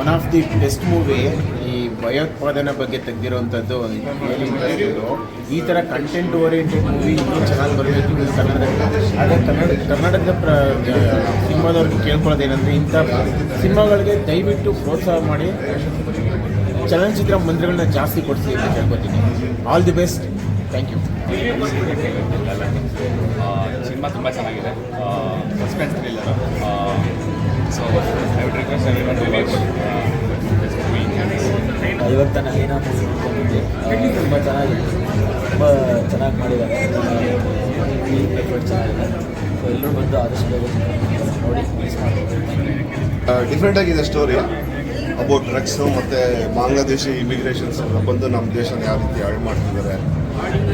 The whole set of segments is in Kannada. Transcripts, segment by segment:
One of the best movie ಈ ಭಯೋತ್ಪಾದನೆ ಬಗ್ಗೆ ತೆಗೆದಿರುವಂಥದ್ದು ಈ ಥರ ಕಂಟೆಂಟ್ ಓರಿಯೆಂಟೆಡ್ ಮೂವಿ ಇನ್ನೂ ಚೆನ್ನಾಗಿ ಬರಬೇಕು ಇದು ಕನ್ನಡದಲ್ಲಿ ಆದರೆ ಕನ್ನಡ, ಕನ್ನಡದ ಪ್ರ ಸಿನಿಮಾದವ್ರಿಗೆ ಕೇಳ್ಕೊಳ್ಳೋದೇನೆಂದರೆ ಇಂಥ ಸಿನಿಮಾಗಳಿಗೆ ದಯವಿಟ್ಟು ಪ್ರೋತ್ಸಾಹ ಮಾಡಿ. ಚಲನಚಿತ್ರ ಮಂದಿರಗಳನ್ನ ಜಾಸ್ತಿ ಕೊಡಿಸಿ ಅಂತ ಕೇಳ್ಕೊತೀನಿ. All the best thank you cinema ತುಂಬ ಚೆನ್ನಾಗಿದೆ. Suspense thriller so I would request everyone to watch ಏನೋ ತುಂಬ ಚೆನ್ನಾಗಿದೆ ತುಂಬ ಚೆನ್ನಾಗಿ ಮಾಡಿದ್ದಾರೆ ಎಫರ್ಟ್ ಚೆನ್ನಾಗಿದೆ ಸೊ ಎಲ್ಲರೂ ಬಂದು ಆದಷ್ಟು ನೋಡಿ ಡಿಫ್ರೆಂಟ್ ಆಗಿದೆ ಸ್ಟೋರಿ ಅಬೌಟ್ ಡ್ರಗ್ಸು ಮತ್ತು ಬಾಂಗ್ಲಾದೇಶಿ ಇಮಿಗ್ರೇಷನ್ಸ್ ಎಲ್ಲ ಬಂದು ನಮ್ಮ ದೇಶನ ಯಾವ ರೀತಿ ಹಾಳು ಮಾಡ್ತಿದ್ದಾರೆ.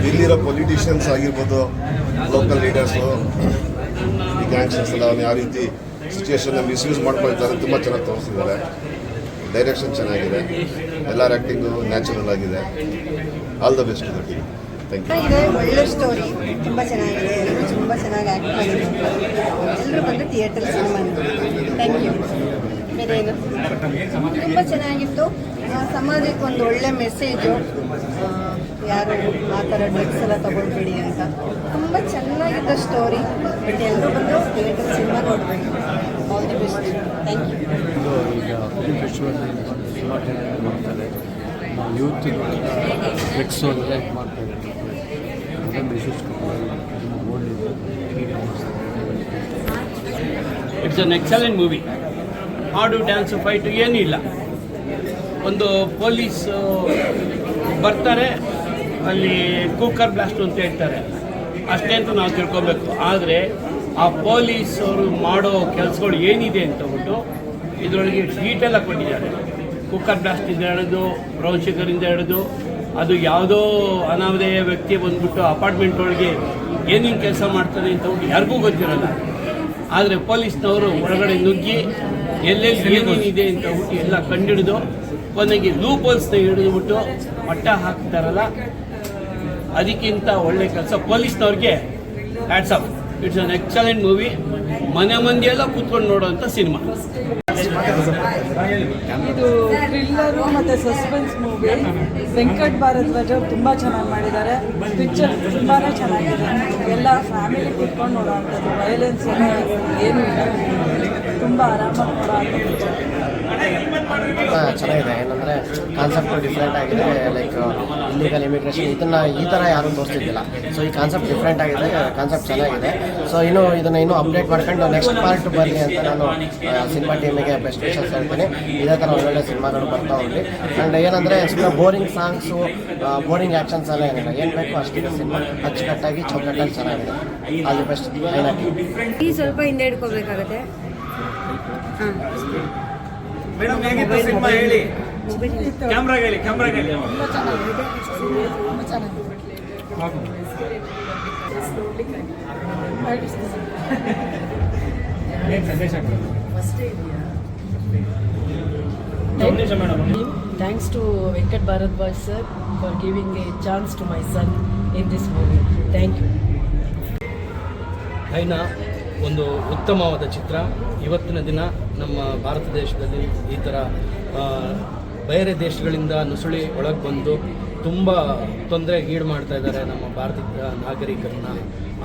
ಇಲ್ಲಿರೋ ಪೊಲಿಟಿಷಿಯನ್ಸ್ ಆಗಿರ್ಬೋದು ಲೋಕಲ್ ಲೀಡರ್ಸು ಈ ಗ್ಯಾಂಗ್ಸ್ಟರ್ಸ್ ಎಲ್ಲ ಯಾವ ರೀತಿ ಸಿಚುವೇಶನ್ನ ಮಿಸ್ಯೂಸ್ ಮಾಡ್ಕೊಳ್ತಾರೆ, ತುಂಬ ಚೆನ್ನಾಗಿ ತೋರಿಸಿದ್ದಾರೆ. ಡೈರೆಕ್ಷನ್ ಚೆನ್ನಾಗಿದೆ. ಎಲ್ಲರ ಆ್ಯಕ್ಟಿಂಗು ನ್ಯಾಚುರಲ್ ಆಗಿದೆ. ಆಲ್ ದ ಬೆಸ್ಟ್ ಇದೆ ಟೀಮ್ ಥ್ಯಾಂಕ್ ಯು ಒಳ್ಳೆ ಸ್ಟೋರಿ ತುಂಬ ಚೆನ್ನಾಗಿದೆ. ತುಂಬ ಚೆನ್ನಾಗಿ ಆ್ಯಕ್ಟ್ ಮಾಡಿದ್ದಾರೆ. ಎಲ್ಲರೂ ಬಂದು ಥಿಯೇಟರ್ ಸಿನಿಮಾ ಥ್ಯಾಂಕ್ ಯು ಇದು ತುಂಬ ಚೆನ್ನಾಗಿತ್ತು. ಸಮಾಜಕ್ಕೆ ಒಂದು ಒಳ್ಳೆ ಮೆಸೇಜು ಯಾರು ಆ ಥರ ಡ್ರಗ್ಸ್ ಎಲ್ಲ ತಗೊಳ್ಬೇಡಿ ಅಂತ. ತುಂಬ ಚೆನ್ನಾಗಿದ್ದ ಸ್ಟೋರಿ ಬಟ್ ಎಲ್ಲರೂ ಬಂದು ಥಿಯೇಟರ್ ಸಿನಿಮಾ ನೋಡಬೇಕು. All the best thank you ಇದು ಈಗ ಫಿಲ್ಮ್ ಫೆಸ್ಟಿವಲ್ ಸುಮಾರು ಜನ ಇದು ಮಾಡ್ತಾರೆ. ಯೂತ್ ಫ್ಲೆಕ್ಸ್ ಎಲ್ಲ ಇದು ಮಾಡ್ತಾ ಇದ್ದಾರೆ. ಅದೇ message it's an excellent movie ಹಾಡು ಡ್ಯಾನ್ಸು ಫೈಟು ಏನೂ ಇಲ್ಲ ಒಂದು ಪೊಲೀಸ್ ಬರ್ತಾರೆ, ಅಲ್ಲಿ ಕುಕ್ಕರ್ ಬ್ಲಾಸ್ಟ್ ಅಂತ ಹೇಳ್ತಾರೆ. ಅಷ್ಟೇ ಅಂತ ನಾವು ತಿಳ್ಕೊಬೇಕು. ಆದರೆ ಆ ಪೊಲೀಸ್ ಅವರು ಮಾಡೋ ಕೆಲಸಗಳು ಏನಿದೆ ಅಂತ ಬಿಟ್ಟು ಇದರೊಳಗೆ ಡೀಟೇಲಾಗಿ ಕೊಟ್ಟಿದ್ದಾರೆ. ಕುಕ್ಕರ್ ಬ್ಲಾಸ್ಟಿಂದ ಹಿಡಿದು ಬ್ರೌನ್ ಶುಗರಿಂದ ಹಿಡಿದು, ಅದು ಯಾವುದೋ ಅನಾಮಧೇಯ ವ್ಯಕ್ತಿ ಬಂದ್ಬಿಟ್ಟು ಅಪಾರ್ಟ್ಮೆಂಟ್ ಒಳಗೆ ಏನೇನು ಕೆಲಸ ಮಾಡ್ತಾರೆ ಅಂತ ಯಾರಿಗೂ ಗೊತ್ತಿರಲ್ಲ. ಆದರೆ ಪೊಲೀಸ್ನವರು ಒಳಗಡೆ ನುಗ್ಗಿ ಎಲ್ಲೆಲ್ಲಿ ಏನೇನಿದೆ ಅಂತ ಬಿಟ್ಟು ಎಲ್ಲ ಕಂಡಿಡಿದು ಕೊನೆಗೆ ಲೂಪಲ್ಸ್ನ ಹಿಡಿದುಬಿಟ್ಟು ಮಟ್ಟ ಹಾಕ್ತಾರಲ್ಲ, ಅದಕ್ಕಿಂತ ಒಳ್ಳೆ ಕೆಲಸ ಪೊಲೀಸ್ನವ್ರಿಗೆ. Of it's an excellent movie ಮನೆ ಮಂದಿಯೆಲ್ಲ ಕೂತ್ಕೊಂಡು ನೋಡೋವಂಥ ಸಿನಿಮಾ ಥ್ರಿಲ್ಲರು ಮತ್ತು ಸಸ್ಪೆನ್ಸ್ ಮೂವಿ. ವೆಂಕಟ್ ಭಾರದ್ವಾಜ್ ಅವ್ರು ತುಂಬ ಚೆನ್ನಾಗಿ ಮಾಡಿದ್ದಾರೆ. ಪಿಕ್ಚರ್ ತುಂಬಾ ಚೆನ್ನಾಗಿದೆ. ಎಲ್ಲ ಫ್ಯಾಮಿಲಿ ಕೂತ್ಕೊಂಡು ನೋಡೋವಂಥದ್ದು ವೈಲೆನ್ಸ್ ಎಲ್ಲ ಏನೂ ಇಲ್ಲ. ತುಂಬ ಆರಾಮಾಗಿ ನೋಡೋವಂಥ ಪಿಕ್ಚರ್ ತುಂಬ ಚೆನ್ನಾಗಿದೆ. ಏನಂದರೆ ಕಾನ್ಸೆಪ್ಟ್ ಡಿಫ್ರೆಂಟ್ ಆಗಿದೆ ಲೈಕ್ ಇಲ್ಲಿಗಲ್ ಇಮಿಗ್ರೇಷನ್ ಇದನ್ನು ಈ ಥರ ಯಾರೂ ತೋರಿಸ್ತಿದ್ದಿಲ್ಲ. ಸೊ ಈ ಕಾನ್ಸೆಪ್ಟ್ ಡಿಫ್ರೆಂಟ್ ಆಗಿದೆ ಕಾನ್ಸೆಪ್ಟ್ ಚೆನ್ನಾಗಿದೆ. ಸೊ ಇನ್ನು ಇದನ್ನು ಇನ್ನೂ ಅಪ್ಡೇಟ್ ಮಾಡ್ಕೊಂಡು ನೆಕ್ಸ್ಟ್ ಪಾರ್ಟ್ ಬರಲಿ ಅಂತ ನಾನು ಸಿನಿಮಾ ಟೀಮಿಗೆ ಬೆಸ್ಟ್ ವಿಷಸ್ ಹೇಳ್ತೀನಿ. ಇದೇ ಥರ ಒಳ್ಳೊಳ್ಳೆ ಸಿನಿಮಾಗಳು ಬರ್ತಾ ಹೋಗ್ಲಿ ಆ್ಯಂಡ್ ಏನಂದರೆ ಸುಮ್ಮನೆ ಬೋರಿಂಗ್ ಸಾಂಗ್ಸು ಬೋರಿಂಗ್ ಆ್ಯಕ್ಷನ್ಸ್ ಎಲ್ಲ ಏನಿಲ್ಲ. ಏನು ಬೇಕು ಅಷ್ಟು ಸಿನಿಮಾ. ಅಚ್ಚುಕಟ್ಟಾಗಿ ಚೌಕಟ್ಟಾಗಿ ಚೆನ್ನಾಗಿದೆ. ಅಲ್ಲಿ ಬೆಸ್ಟ್ ಸ್ವಲ್ಪ ಹಿಂದೆ ಇಡ್ಕೋಬೇಕಾಗುತ್ತೆ ಹಾಂ. ಮೇಡಮ್ ಹೇಗಿತ್ತು ಸಿನಿಮಾ ಹೇಳಿ? ಕ್ಯಾಮ್ರಾಗ ಹೇಳಿ ಕ್ಯಾಮ್ರಾಗ ಹೇಳಿ. Thanks to Venkat Bharadwaj sir for giving a chance to my son in this movie thank you ಐನ ಒಂದು ಉತ್ತಮವಾದ ಚಿತ್ರ. ಇವತ್ತಿನ ದಿನ ನಮ್ಮ ಭಾರತ ದೇಶದಲ್ಲಿ ಈ ಥರ ಬೇರೆ ದೇಶಗಳಿಂದ ನುಸುಳಿ ಒಳಗೆ ಬಂದು ತುಂಬ ತೊಂದರೆ ಈಡು ಮಾಡ್ತಾ ಇದ್ದಾರೆ ನಮ್ಮ ಭಾರತದ ನಾಗರಿಕರನ್ನ.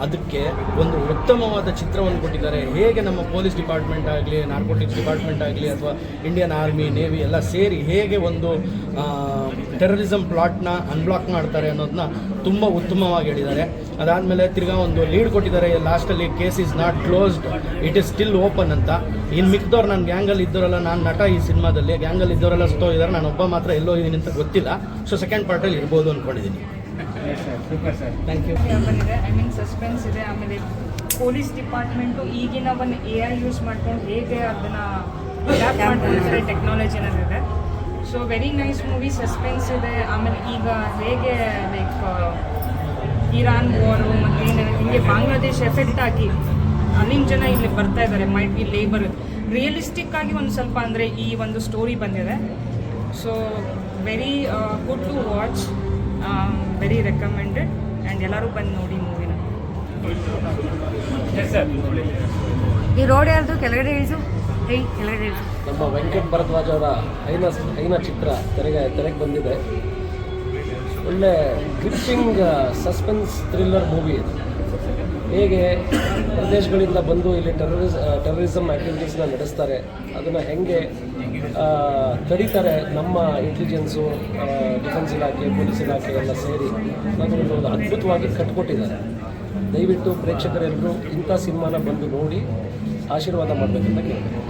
ಅದಕ್ಕೆ ಒಂದು ಉತ್ತಮವಾದ ಚಿತ್ರವನ್ನು ಕೊಟ್ಟಿದ್ದಾರೆ. ಹೇಗೆ ನಮ್ಮ ಪೊಲೀಸ್ ಡಿಪಾರ್ಟ್ಮೆಂಟ್ ಆಗಲಿ, ನಾರ್ಕೋಟಿಕ್ಸ್ ಡಿಪಾರ್ಟ್ಮೆಂಟ್ ಆಗಲಿ ಅಥವಾ ಇಂಡಿಯನ್ ಆರ್ಮಿ, ನೇವಿ ಎಲ್ಲ ಸೇರಿ ಹೇಗೆ ಒಂದು ಟೆರರಿಸಮ್ ಪ್ಲಾಟ್ನ ಅನ್ಬ್ಲಾಕ್ ಮಾಡ್ತಾರೆ ಅನ್ನೋದನ್ನ ತುಂಬ ಉತ್ತಮವಾಗಿ ಹೇಳಿದ್ದಾರೆ. ಅದಾದಮೇಲೆ ತಿರ್ಗಾ ಒಂದು ಲೀಡ್ ಕೊಟ್ಟಿದ್ದಾರೆ. ಲಾಸ್ಟಲ್ಲಿ case is not closed it is still open ಅಂತ. ಇನ್ನು ಮಿಕ್ದವ್ರು ನಾನು ಗ್ಯಾಂಗಲ್ಲಿ ಇದ್ದವರಲ್ಲ ನಾನು ನಟ ಈ ಸಿನಿಮಾದಲ್ಲಿ, ಗ್ಯಾಂಗಲ್ಲಿ ಇದ್ದವರೆಲ್ಲ ಇದ್ದಾರೆ ನಾನು ಒಬ್ಬ ಮಾತ್ರ ಎಲ್ಲೋ ಇದ್ದೀನಿ ಅಂತ ಗೊತ್ತಿಲ್ಲ. ಸೊ ಸೆಕೆಂಡ್ ಪಾರ್ಟಲ್ಲಿ ಇರ್ಬೋದು ಅಂದ್ಕೊಂಡಿದ್ದೀನಿ ಥ್ಯಾಂಕ್ ಯು ಬಂದಿದೆ ಐ ಮೀನ್ ಸಸ್ಪೆನ್ಸ್ ಇದೆ ಆಮೇಲೆ ಪೊಲೀಸ್ ಡಿಪಾರ್ಟ್ಮೆಂಟು ಈಗಿನ ಒಂದು ಎ ಐ ಯೂಸ್ ಮಾಡ್ಕೊಂಡು ಹೇಗೆ ಅದನ್ನು ಅಡ್ಯಾಪ್ಟ್ ಮಾಡ್ಕೊಂಡಿದ್ದಾರೆ ಅನ್ನೋದಿದೆ so very nice movie suspense ಇದೆ. ಆಮೇಲೆ ಈಗ ಹೇಗೆ ಲೈಕ್ ಇರಾನ್ ವಾರು ಮತ್ತು ಏನೇನು ಹಿಂಗೆ ಬಾಂಗ್ಲಾದೇಶ್ ಎಫೆಕ್ಟ್ ಆಗಿ ಅಲ್ಲಿನ ಜನ ಇಲ್ಲಿ ಬರ್ತಾ ಇದ್ದಾರೆ ಮೈಟ್ ಬಿ ಲೇಬರ್ ರಿಯಲಿಸ್ಟಿಕ್ ಆಗಿ ಒಂದು ಸ್ವಲ್ಪ ಅಂದರೆ ಈ ಒಂದು ಸ್ಟೋರಿ ಬಂದಿದೆ. So very good to watch very recommended and ಎಲ್ಲರೂ ಬಂದು ನೋಡಿ ಮೂವಿನ ಈ ರೋಡ್ ಯಾರ್ದು? ಕೆಳಗಡೆ ಇಳಿಸು ನಮ್ಮ ವೆಂಕಟ್ ಭರದ್ವಾಜ್ ಅವರ ಐನ ಐನ ಚಿತ್ರ ತೆರೆಗೆ ತೆರೆಗೆ ಬಂದಿದೆ. ಒಳ್ಳೆ ಗ್ರಿಪ್ಪಿಂಗ್ ಸಸ್ಪೆನ್ಸ್ ಥ್ರಿಲ್ಲರ್ ಮೂವಿ ಇದು. ಹೇಗೆ ಪ್ರದೇಶಗಳಿಂದ ಬಂದು ಇಲ್ಲಿ ಟೆರರಿಸ್ ಟೆರರಿಸಮ್ ಆ್ಯಕ್ಟಿವಿಟೀಸ್ನ ನಡೆಸ್ತಾರೆ, ಅದನ್ನು ಹೆಂಗೆ ತಡೀತಾರೆ ನಮ್ಮ ಇಂಟೆಲಿಜೆನ್ಸು ಡಿಫೆನ್ಸ್ ಇಲಾಖೆ ಪೊಲೀಸ್ ಇಲಾಖೆ ಎಲ್ಲ ಸೇರಿ ಅದನ್ನು ಒಂದು ಅದ್ಭುತವಾಗಿ ಕಟ್ಕೊಟ್ಟಿದ್ದಾರೆ ದಯವಿಟ್ಟು ಪ್ರೇಕ್ಷಕರೆಲ್ಲರೂ ಇಂಥ ಸಿನಿಮಾನ ಬಂದು ನೋಡಿ, ಆಶೀರ್ವಾದ ಮಾಡಬೇಕಂತ ಕೇಳ್ತೀನಿ.